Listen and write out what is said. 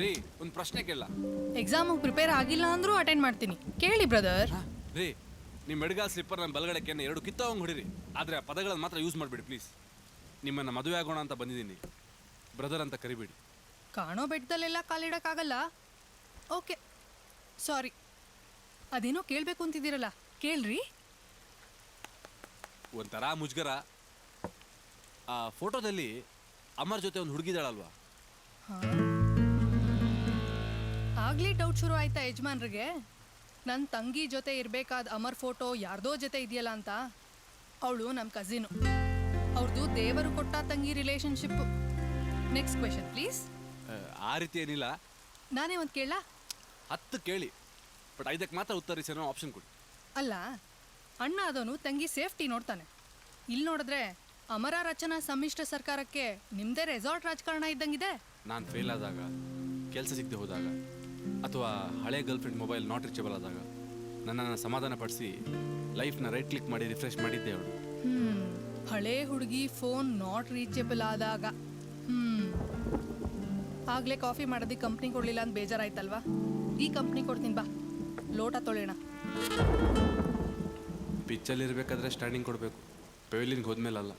ರೀ ಒಂದ್ ಪ್ರಶ್ನೆ ಕೇಳ ಎಕ್ಸಾಮಿಗೆ ಪ್ರಿಪೇರ್ ಆಗಿಲ್ಲ ಅಂದ್ರೂ ಅಟೆಂಡ್ ಮಾಡ್ತೀನಿ. ಕೇಳಿ ಬ್ರದರ್ ರೀ ನಿಮ್ಮ ಮೆಡಗಾ ಸ್ಲಿಪ್ಪರ್ ನನ್ನ ಬಲಗಡೆಕ್ಕೆ ಎರಡು ಕಿತ್ತವಂಗ್ ಹೊಡಿರಿ. ಆದ್ರೆ ಆ ಪದಗಳನ್ನ ಮಾತ್ರ ಯೂಸ್ ಮಾಡ್ಬೇಡಿ ಪ್ಲೀಸ್ ನಿಮ್ಮನ್ನ ಮದುವೆ ಆಗೋಣ ಅಂತ ಬಂದಿದ್ದೀನಿ. ಬ್ರದರ್ ಅಂತ ಕರಿಬೇಡಿ. ಕಾಣೋ ಬೆಟ್ಟದಲ್ಲೆಲ್ಲ ಕಾಲಿಡಕ್ಕಾಗಲ್ಲ? ಓಕೆ ಸಾರಿ ಅದೇನೋ ಕೇಳಬೇಕು ಅಂತಿದ್ದೀರಲ್ಲ. ಕೇಳ್ರಿ. ಒಂಥರ ಮುಜ್ಗರ. ಆ ಫೋಟೋದಲ್ಲಿ ಅಮರ್ ಜೊತೆ ಒಂದು ಹುಡುಗಿದಾಳಲ್ವಾ? ಆಗ್ಲೇ ಡೌಟ್ ಶುರು ಆಯ್ತಾ ಯಜಮಾನ್ರಿಗೆ? ನನ್ನ ತಂಗಿ ಜೊತೆ ಇರಬೇಕಾದ ಅಮರ್ ಫೋಟೋ ಯಾರ್ದೋ ಜೊತೆ ಇದೆಯಲ್ಲ ಅಂತ. ಅವಳು ನಮ್ಮ ಕಸಿನು ಅವ್ರದ್ದು ದೇವರು ಕೊಟ್ಟ ತಂಗಿ ರಿಲೇಶನ್ಶಿಪ್ ನೆಕ್ಸ್ಟ್ ಕ್ವೆಶನ್ ಪ್ಲೀಸ್ ಆ, ರೀತಿ ಏನಿಲ್ಲ. ನಾನೇ ಒಂದು ಕೇಳ ಹತ್ತು ಕೇಳಿ. ಬಟ್ ಐದಕ್ಕೆ ಮಾತ್ರ ಉತ್ತರಿಸಿ ಅನ್ನೋ ಆಪ್ಷನ್ ಕೊಡಿ. ಅಲ್ಲ ಅಣ್ಣ ಅದವನು ತಂಗಿ ಸೇಫ್ಟಿ ನೋಡ್ತಾನೆ. ಇಲ್ಲಿ ನೋಡಿದ್ರೆ ಅಮರ ರಚನಾ ಸಮ್ಮಿಶ್ರ ಸರ್ಕಾರಕ್ಕೆ ನಿಮ್ದೇ ರೆಸಾರ್ಟ್ ರಾಜಕಾರಣ ಇದ್ದಂಗಿದೆ. ನಾನು ಫೇಲ್ ಆದಾಗ ಕೆಲಸ ಸಿಗದೆ ಹೋದಾಗ ಅಥವಾ ಹಳೆ ಗರ್ಲ್ಫ್ರೆಂಡ್ ಮೊಬೈಲ್ ನಾಟ್ ರೀಚಬಲ್ ಆದಾಗ ನನ್ನನ್ನು ಸಮಾಧಾನ ಪಡಿಸಿ ಲೈಫ್ನ ರೈಟ್ ಕ್ಲಿಕ್ ಮಾಡಿ ರಿಫ್ರೆಶ್ ಮಾಡಿದ್ದೆ ಅವಳು. ಹ್ಮ್ ಹಳೆ ಹುಡುಗಿ ಫೋನ್ ನಾಟ್ ರೀಚಬಲ್ ಆದಾಗ. ಹ್ಮ್ ಆಗ್ಲೇ ಕಾಫಿ ಮಾಡೋದಕ್ಕೆ ಕಂಪ್ನಿ ಕೊಡ್ಲಿಲ್ಲ ಅಂತ ಬೇಜಾರಾಯ್ತಲ್ವಾ? ಈ ಕಂಪ್ನಿ ಕೊಡ್ತೀನಿ ಬಾ ಲೋಟ ತೊಳೆಯೋಣ. ಪಿಚ್ಚಲ್ಲಿ ಇರಬೇಕಾದ್ರೆ ಸ್ಟ್ಯಾಂಡಿಂಗ್ ಕೊಡಬೇಕು. ಪೆವಿಲಿನ್ಗೆ ಹೋದ್ಮೇಲೆ ಅಲ್ಲ